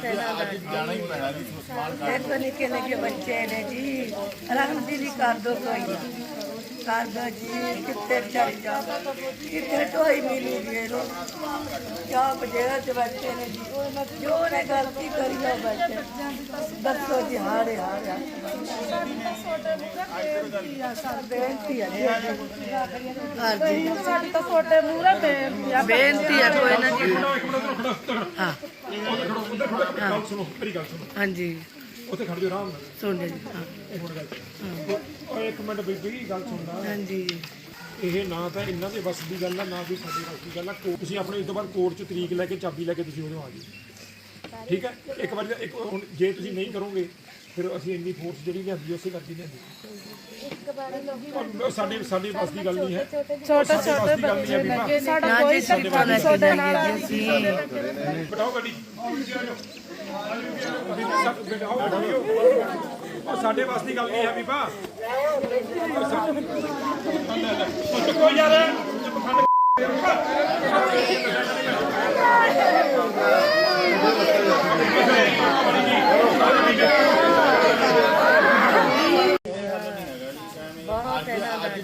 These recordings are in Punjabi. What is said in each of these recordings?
ਦਾ ਜਾਣਾ ਹੀ ਪੈਣਾ ਜੀ ਸਮਾਨ ਦੇਖੋ ਨਿੱਕੇ ਨਿੱਕੇ ਨੇ ਜੀ ਕਿੱਥੇ ਚੜ ਜਾ ਕਿੱਥੇ ਢੋਈ ਮਿਲੀ ਜੀ ਇਹਨੂੰ ਕਿਆ ਬਜੇਰਾ ਚ ਬੱਚੇ ਨੇ ਜੀ। ਜੋ ਨੇ ਗਲਤੀ ਕਰੀ ਉਹ ਬੱਚੇ ਦੱਸੋ ਜੀ ਹਾਰੇ ਹਾਰੇ। ਬੇਨਤੀ ਹੈ ਜੀ। ਸਾਡੀ ਤਾਂ ਛੋਟੇ ਮੂਹਰੇ ਬੇਨਤੀ ਆ ਬੇਨਤੀ ਹੈ। ਕੋਈ ਨਾ ਜੀ ਹਾਂ ਹਾਂਜੀ। ਉੱਥੇ ਖੜ ਜਾਓ ਆਰਾਮ ਨਾਲ। ਸੁਣ ਜੀ ਹਾਂ। ਇਹ ਹੁਣ ਗੱਲ ਓਏ ਇੱਕ ਮਿੰਟ ਬੀਬੀ ਗੱਲ ਸੁਣਦਾ ਹਾਂਜੀ। ਇਹ ਨਾ ਤਾਂ ਇਹਨਾਂ ਦੇ ਵੱਸ ਦੀ ਗੱਲ ਆ ਨਾ ਕੋਈ ਸਾਡੇ ਵੱਸ ਦੀ ਗੱਲ ਆ। ਕੋ- ਤੁਸੀਂ ਆਪਣੇ ਇਸ ਤੋਂ ਬਾਅਦ ਕੋਰਟ 'ਚ ਤਰੀਕ ਲੈ ਕੇ ਚਾਬੀ ਲੈ ਕੇ ਤੁਸੀਂ ਉਦੋਂ ਆ ਜਾਓ। ਠੀਕ ਹੈ? ਇੱਕ ਵਾਰੀ ਇੱਕ ਹੁਣ ਜੇ ਤੁਸੀਂ ਨਹੀਂ ਕਰੋਗੇ ਫਿਰ ਅਸੀਂ ਇੰਨੀ ਫੋਰਸ ਜਿਹੜੀ ਲਿਆਂਦੀ ਉਸੇ ਕਰਕੇ ਲਿਆਂਦੀ ਸਾਡੇ ਸਾਡੇ ਵੱਸ ਦੀ ਗੱਲ ਨਹੀਂ ਹੈ। ਛੋਟੇ ਛੋਟੇ ਬੱਚੇ ਲੱਗੇ ਸਾਡਾ ਕੋਈ ਧੱਕਾ ਨਹੀਂ ਤੁਹਾਡੇ ਨਾਲ ਜੀ ਬਟਾਓ ਗੱਡੀ। ਸਾਡੇ ਵੱਸ ਦੀ ਗੱਲ ਨਹੀਂ ਹੈ ਬੀਬਾ ਕੋਈ ਯਾਰ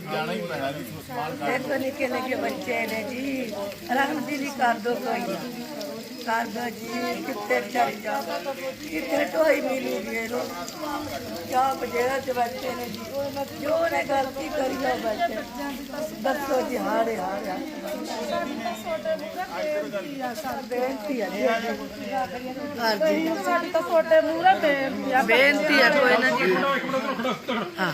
ਜਾਣਾ ਹੀ ਪੈਣਾ ਜੀ ਸਮਾਨ ਦੇਖੋ ਨਿੱਕੇ ਨਿੱਕੇ ਬੱਚੇ ਨੇ ਜੀ ਦੋ ਜੀ ਕਿੱਥੇ ਚੜ ਜਾ ਕਿੱਥੇ ਢੋਈ ਮਿਲੀ ਇਹਨੂੰ ਕਿਆ ਬਜੇਰਾ ਚ ਬੱਚੇ ਨੇ ਜੀ ਜੋ ਨੇ ਗਲਤੀ ਕਰੀ ਉਹ ਬੱਚੇ ਦੱਸੋ ਜੀ ਹਾਰੇ ਹਾਰੇ ਬੇਨਤੀ ਹੈ ਜੀ। ਹਾਂਜੀ ਸਾਡੀ ਤਾਂ ਛੋਟੇ ਮੂਹਰੇ ਬੇਨਤੀ ਆ ਬੇਨਤੀ ਹੈ। ਕੋਈ ਨਾ ਜੀ ਹਾਂ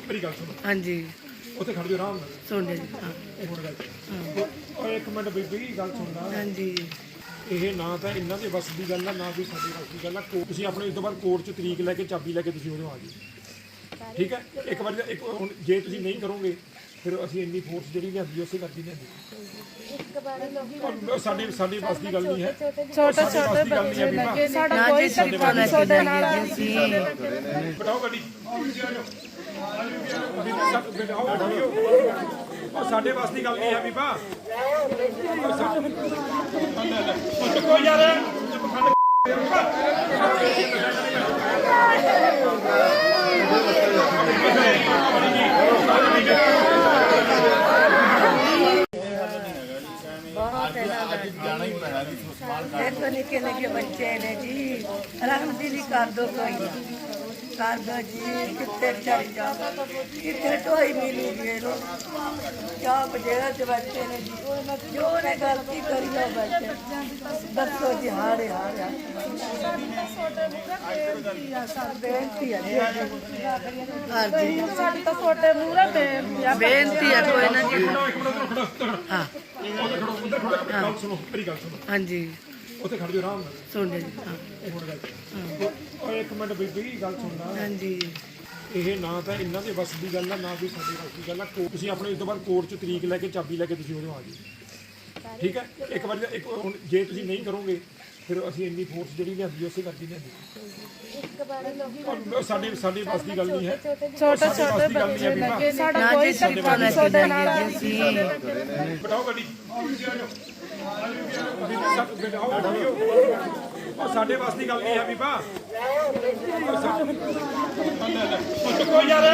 ਮੇਰੀ ਹਾਂਜੀ। ਉੱਥੇ ਖੜ ਜਾਓ ਆਰਾਮ ਨਾਲ? ਸੁਣ ਜੀ ਹਾਂ। ਹੁਣ ਗੱਲ ਓਏ ਇੱਕ ਮਿੰਟ ਬੀਬੀ ਗੱਲ ਸੁਣਦਾ। ਹਾਂਜੀ। ਇਹ ਨਾ ਤਾਂ ਇਹਨਾਂ ਦੇ ਵੱਸ ਦੀ ਗੱਲ ਆ ਨਾ ਕੋਈ ਸਾਡੇ ਵੱਸ ਦੀ ਗੱਲ ਆ। ਕੋ- ਤੁਸੀਂ ਆਪਣੇ ਇਸ ਤੋਂ ਬਾਅਦ ਕੋਰਟ 'ਚ ਤਰੀਕ ਲੈ ਕੇ ਚਾਬੀ ਲੈ ਕੇ ਤੁਸੀਂ ਉਦੋਂ ਆ ਜਾਓ ਠੀਕ ਹੈ ਇੱਕ ਵਾਰੀ ਇੱਕ ਹੁਣ ਜੇ ਤੁਸੀਂ ਨਹੀਂ ਕਰੋਗੇ ਫਿਰ ਅਸੀਂ ਇੰਨੀ ਫੋਰਸ ਜਿਹੜੀ ਲਿਆਂਦੀ ਉਸੇ ਕਰਕੇ ਲਿਆਂਦੀ ਉਹ ਸਾਡੇ ਸਾਡੇ ਵੱਸ ਦੀ ਗੱਲ ਨਹੀਂ ਹੈ। ਛੋਟੇ ਛੋਟੇ ਬੱਚੇ ਲੱਗੇ ਸਾਡਾ ਕੋਈ ਨਹੀਂ ਤੁਹਾਡੇ ਨਾਲ ਜੀ ਬਟਾਓ ਗੱਡੀ। ਉਹ ਸਾਡੇ ਵੱਸ ਦੀ ਗੱਲ ਨਹੀਂ ਹੈ ਬੀਬਾ। ਕੋਈ ਯਾਰ ਚੁੱਪ ਖੰਡ ਨਿੱਕੇ ਨਿੱਕੇ ਬੱਚੇ ਨੇ ਜੀ। ਰੰਗ ਦੀ ਵੀ ਕਰ ਦੋ ਕੋਈ। ਕਰ ਦੋ ਜੀ ਕਿੱਥੇ ਜਾ ਕਿੱਥੇ ਢੋਈ ਮਿਲੀ ਜੀ ਇਹਨੂੰ ਕਿਆ ਬਜੇਰਾ ਚ ਬੱਚੇ ਨੇ ਜੀ। ਜੋ ਨੇ ਗਲਤੀ ਕਰੀ ਉਹ ਬੱਚੇ ਦੱਸੋ ਜੀ ਹਾਰੇ ਹਾਰੇ ਬੇਨਤੀ ਹੈ ਜੀ। ਸਾਡੀ ਤਾਂ ਛੋਟੇ ਮੂਹਰੇ ਬੇਨਤੀ ਆ ਬੇਨਤੀ ਹੈ। ਕੋਈ ਨਾ ਜੀ ਹਾਂ ਗੱਲ ਸੁਣੋ ਮੇਰੀ ਗੱਲ ਸੁਣੋ। ਹਾਂਜੀ। ਉੱਥੇ ਖੜ ਜਾਓ ਆਰਾਮ ਨਾਲ। ਸੁਣ ਜੀ ਹਾਂ। ਇਹ ਹੁਣ ਗੱਲ ਓਏ ਇੱਕ ਮਿੰਟ ਬੀਬੀ ਗੱਲ ਸੁਣਦਾ ਹਾਂਜੀ। ਇਹ ਨਾ ਤਾਂ ਇਹਨਾਂ ਦੇ ਵੱਸ ਦੀ ਗੱਲ ਆ ਨਾ ਕੋਈ ਸਾਡੇ ਵੱਸ ਦੀ ਗੱਲ ਆ। ਕੋ- ਤੁਸੀਂ ਆਪਣੇ ਇਸ ਤੋਂ ਬਾਅਦ ਕੋਰਟ 'ਚ ਤਰੀਕ ਲੈ ਕੇ ਚਾਬੀ ਲੈ ਕੇ ਤੁਸੀਂ ਉਦੋਂ ਆ ਜਾਓ ਠੀਕ ਹੈ ਇੱਕ ਵਾਰੀ ਇੱਕ ਹੁਣ ਜੇ ਤੁਸੀਂ ਨਹੀਂ ਕਰੋਗੇ ਫਿਰ ਅਸੀਂ ਇੰਨੀ ਫੋਰਸ ਜਿਹੜੀ ਲਿਆਂਦੀ ਉਸੇ ਕਰਕੇ ਲਿਆਂਦੀ ਉਹ ਸਾਡੇ ਸਾਡੇ ਵੱਸ ਦੀ ਗੱਲ ਨਹੀਂ ਹੈ। ਛੋਟੇ ਛੋਟੇ ਬੱਚੇ ਲੱਗੇ ਸਾਡਾ ਕੋਈ ਤੁਹਾਡੇ ਨਾਲ ਜੀ ਬਟਾਓ ਗੱਡੀ। ਉਹ ਸਾਡੇ ਵੱਸ ਦੀ ਗੱਲ ਨਹੀਂ ਹੈ ਬੀਬਾ। ਕੋਈ ਯਾਰ